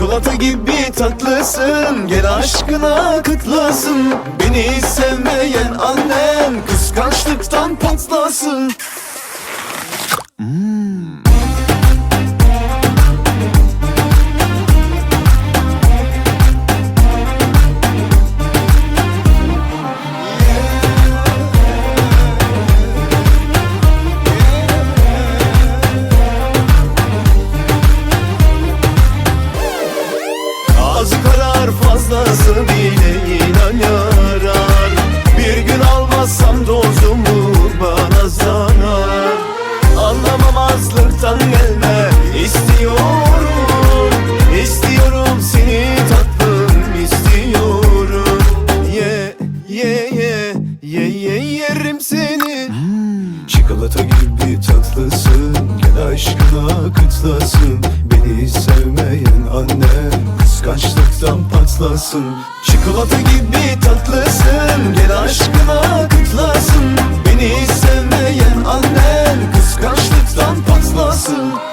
Çikolata gibi tatlısın Gel aşkına kıtlasın Beni sevmeyen annen Kıskançlıktan patlasın. Az Ye ye yerim seni. Çikolata gibi tatlısın. Gel aşkına kıtlasın Beni sevmeyen anne Kıskançlıktan patlasın. Çikolata gibi tatlısın. Gel aşkına kıtlasın Beni sevmeyen annen Kıskançlıktan patlasın.